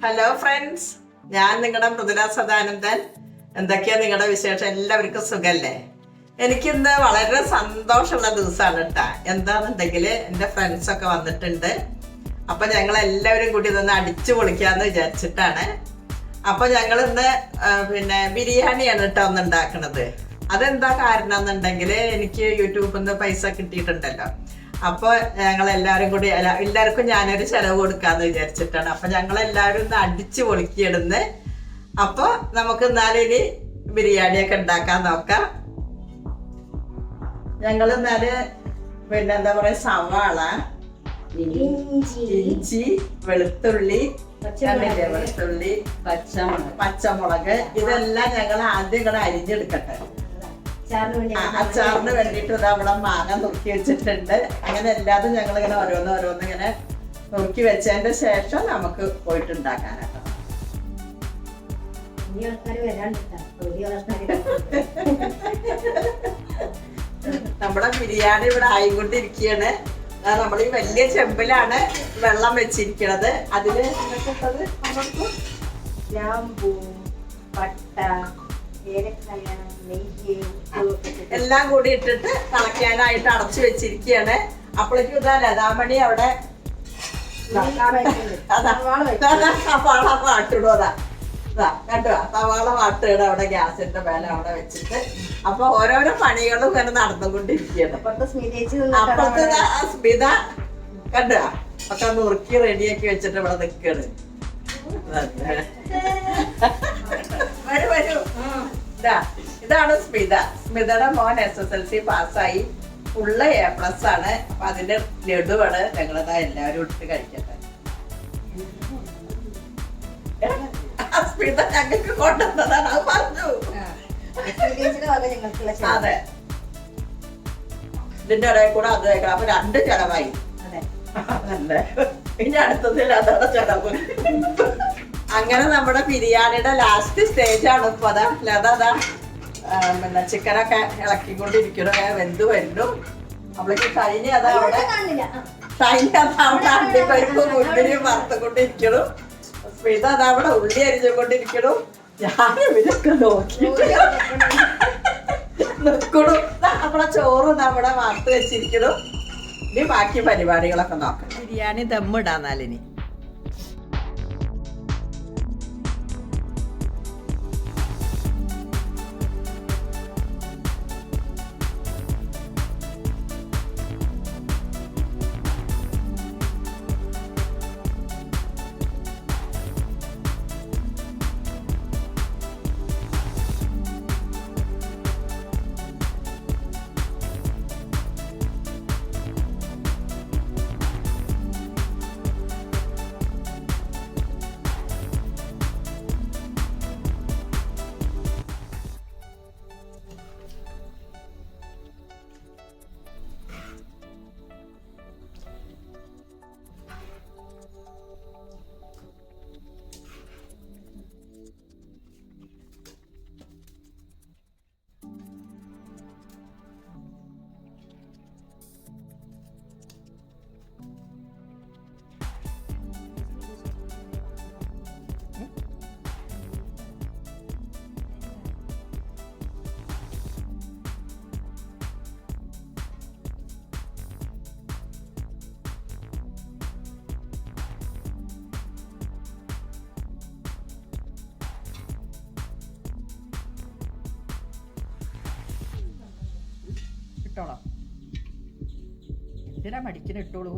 Hello friends ഞാൻ നിങ്ങളുടെ മൃദുല സദാനന്ദൻ. എന്തൊക്കെയാ നിങ്ങളുടെ വിശേഷം? എല്ലാവർക്കും സുഖല്ലേ? എനിക്കിന്ന് വളരെ സന്തോഷമുള്ള ദിവസമാണ് കേട്ടാ എന്താണെന്നുണ്ടെങ്കിൽ എന്റെ ഫ്രണ്ട്സൊക്കെ വന്നിട്ടുണ്ട്. അപ്പൊ ഞങ്ങൾ എല്ലാവരും കൂടി ഇതൊന്ന് അടിച്ചു പൊളിക്കാന്ന് വിചാരിച്ചിട്ടാണ്. അപ്പൊ ഞങ്ങൾ ഇന്ന് പിന്നെ ബിരിയാണിയാണ് കേട്ടോ ഒന്ന് ഉണ്ടാക്കണത്. അതെന്താ കാരണം എന്നുണ്ടെങ്കിൽ എനിക്ക് യൂട്യൂബിൽ നിന്ന് പൈസ കിട്ടിയിട്ടുണ്ടല്ലോ. അപ്പൊ ഞങ്ങൾ എല്ലാവരും കൂടി എല്ലാ- എല്ലാവർക്കും ഞാനൊരു ചെലവ് കൊടുക്കാന്ന് വിചാരിച്ചിട്ടാണ്. അപ്പൊ ഞങ്ങൾ എല്ലാവരും ഒന്ന് അടിച്ചു പൊളിക്കിയിടുന്ന്. അപ്പൊ നമുക്ക് എന്നാലും ഇനി ബിരിയാണിയൊക്കെ ഉണ്ടാക്കാൻ നോക്കാം. ഞങ്ങൾ എന്നാൽ പിന്നെ എന്താ പറയാ സവാള ഇഞ്ചി വെളുത്തുള്ളി വെളുത്തുള്ളി പച്ചമുളക്. പച്ചമുളക്. ഇതെല്ലാം ഞങ്ങൾ ആദ്യം ഇങ്ങനെ അരിഞ്ഞെടുക്കട്ടെ. അച്ചാറിന് വേണ്ടിയിട്ട് ഇത് അവിടെ മാങ്ങ നുറുക്കി വെച്ചിട്ടുണ്ട്. അങ്ങനെ എല്ലാതും ഞങ്ങൾ ഇങ്ങനെ ഓരോന്ന് ഓരോന്ന് ഇങ്ങനെ നുറുക്കി വെച്ചതിന്റെ ശേഷം നമുക്ക് പോയിട്ട് ഉണ്ടാക്കാനാട്ടോ നമ്മുടെ ബിരിയാണി ഇവിടെ ആയിക്കൊണ്ടിരിക്കുകയാണ്. നമ്മൾ ഈ വലിയ ചെമ്പിലാണ് വെള്ളം വെച്ചിരിക്കുന്നത് അതിൽ എന്തൊക്കെ ഇട്ടത്? നമ്മൾക്ക് ഗ്രാമ്പൂ പട്ട എല്ലാം കൂടി ഇട്ടിട്ട് തിളയ്ക്കാനായിട്ട് അടച്ചു വെച്ചിരിക്കുകയാണ്. അപ്പോഴേക്കും ഇതാ ലതാമണി അവിടെ സവാള വാട്ടിടും അതാ ഇതാ കണ്ടോ? സവാള വാട്ടിട അവിടെ ഗ്യാസിന്റെ മേലെ അവിടെ വെച്ചിട്ട്. അപ്പൊ ഓരോരോ പണികളും ഇങ്ങനെ നടന്നുകൊണ്ടിരിക്കുകയാണ്. അപ്പുറത്ത് സ്മിത കണ്ടോ? ഒക്കെ നുറുക്കി റെഡിയാക്കി വെച്ചിട്ട് ഇവിടെ നിൽക്കുകയാണ്. വരൂ വരൂ. ഇതാ ഇതാണ് സ്മിത. സ്മിതയുടെ മോൻ എസ് എസ് എൽ സി പാസ്സായി. ഫുള്ള് എ പ്ലസ് ആണ്. അപ്പൊ അതിന്റെ ലഡുവാണ് ഞങ്ങളത് എല്ലാവരും ഇട്ട് കഴിക്കട്ടെ. സ്മിത ഞങ്ങൾക്ക് കൊണ്ടുവന്നതാണ്. അത് പറഞ്ഞു. അതെ. ഇതിന്റെ ഇടയിൽ കൂടെ അത് കേൾക്കണം. അപ്പൊ രണ്ട് ചെലവായി. അല്ലേ? ഇനി അടുത്തതിൽ അതാണ് ചെലവ്. അങ്ങനെ നമ്മുടെ ബിരിയാണിയുടെ ലാസ്റ്റ് സ്റ്റേജ് ആണ്. ഇപ്പൊ അതാ അല്ലാതെ പിന്നെ ചിക്കനൊക്കെ ഇളക്കിക്കൊണ്ടിരിക്കണു അങ്ങനെ വെന്ത് വരുന്നു അവൾക്ക് കഴിഞ്ഞ അതാ അവിടെ. കഴിഞ്ഞ അതാ അവിടെ അണ്ടിപ്പരിപ്പ് മുന്തിരിയും വറുത്തുകൊണ്ടിരിക്കണു ഇത് അതാ അവിടെ ഉള്ളി അരിഞ്ഞുകൊണ്ടിരിക്കണു ഞാൻ ഇവരൊക്കെ നോക്കി നിൽക്കണു ദാ ചോറ് നമ്മുടെ വറുത്ത് വെച്ചിരിക്കണു ഇനി ബാക്കി പരിപാടികളൊക്കെ നോക്കാം. ബിരിയാണി ദമ്മിടാന്നാലിനി. ഇട്ടോളോ. എന്തിനാ മടിച്ചിന് ഇട്ടോളൂ?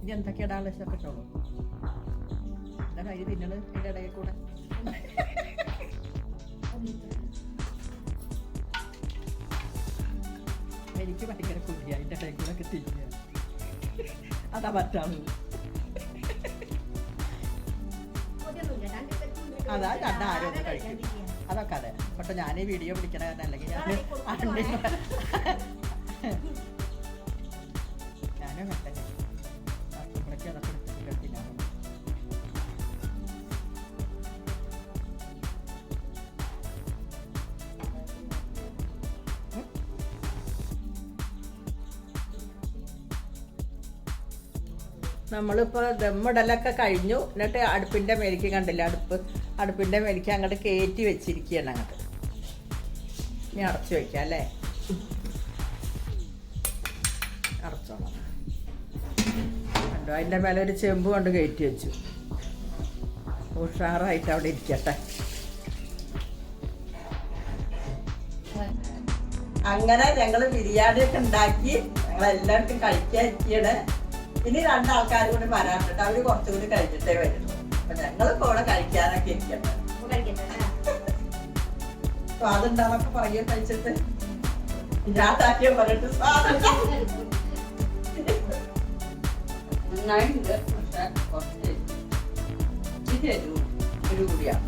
ഇനി എന്തൊക്കെ ഇടാനുള്ള ഇഷ്ടമൊക്കെ ഇട്ടോളൂ. എന്താ കൈ തിന്നണ് ഇതിന്റെ ഇടയിൽ കൂടെ? എനിക്ക് ഭയങ്കര കുട്ടിയ അതിന്റെ ഇടയിൽ കൂടെ ഒക്കെ തിന്നുക. അതാ പറ്റാളൂ അതാ കണ്ട ആരും ഒന്ന് കഴിക്കും അതൊക്കെ അതെ. പക്ഷെ ഞാൻ ഈ വീഡിയോ പിടിക്കണ കാരണം അല്ലെങ്കിൽ ഞാൻ നമ്മളിപ്പോൾ ദമ്മിടലൊക്കെ കഴിഞ്ഞു. എന്നിട്ട് അടുപ്പിന്റെ മേലേക്ക് കണ്ടില്ല അടുപ്പ് അടുപ്പിന്റെ മേലേക്ക് അങ്ങോട്ട് കയറ്റി വെച്ചിരിക്കുകയാണ് അങ്ങോട്ട്. ഇനി അടച്ചു വെക്കാം അല്ലേ? അടച്ചോളാം കണ്ടോ? അതിന്റെ മേലെ ഒരു ചെമ്പ് കൊണ്ട് കയറ്റി വെച്ചു. ഉഷാറായിട്ട് അവിടെ ഇരിക്കട്ടെ. അങ്ങനെ ഞങ്ങൾ ബിരിയാണി ഒക്കെ ഉണ്ടാക്കി ഞങ്ങളെല്ലാവർക്കും കഴിക്കാൻ ഇരിക്കണ് ഇനി രണ്ടാൾക്കാർ കൂടി വരാനുണ്ട് അവർ കുറച്ചും കൂടി കഴിഞ്ഞിട്ടേ വരുള്ളൂ. അപ്പൊ ഞങ്ങൾ കൂടെ കഴിക്കാനൊക്കെ ഇരിക്കട്ടെ. സ്വാദുണ്ടാന്നൊക്കെ പറയുക കഴിച്ചിട്ട്? ഇല്ലാതാക്കിയ പറഞ്ഞിട്ട് സ്വാദുണ്ടാ നന്നായിട്ടുണ്ട് പക്ഷെ കുറച്ച് ഇച്ചിരി എരിവ് എരിവ് കൂടിയാണ്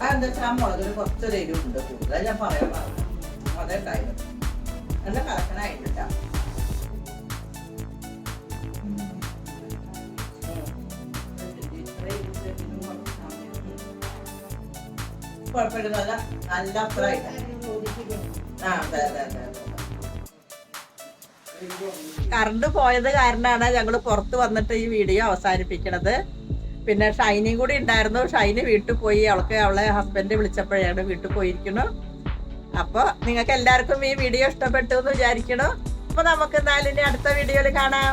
അതെന്താ വെച്ചാൽ മുളകിന് കുറച്ചൊരു എരിവുണ്ട് കൂടുതൽ. ഞാൻ പറയാൻ പറഞ്ഞു അതേ ഉണ്ടായിരുന്നു. നല്ല കറക്കനായിട്ടില്ല കുഴപ്പമില്ല നല്ല നല്ല അത്രയായിട്ട് ആ അതെ അതെ അതെ. കറണ്ട് പോയത് കാരണമാണ് ഞങ്ങൾ പുറത്ത് വന്നിട്ട് ഈ വീഡിയോ അവസാനിപ്പിക്കണത്. പിന്നെ ഷൈനിയും കൂടി ഉണ്ടായിരുന്നു. ഷൈനി വീട്ടിൽ പോയി. അവൾക്ക് അവളെ ഹസ്ബൻഡ് വിളിച്ചപ്പോഴാണ് വീട്ടിൽ പോയിരിക്കുന്നു. അപ്പോൾ നിങ്ങൾക്ക് എല്ലാവർക്കും ഈ വീഡിയോ ഇഷ്ടപ്പെട്ടു എന്ന് വിചാരിക്കണു അപ്പോൾ നമുക്ക് എന്നാലിനി അടുത്ത വീഡിയോയിൽ കാണാം.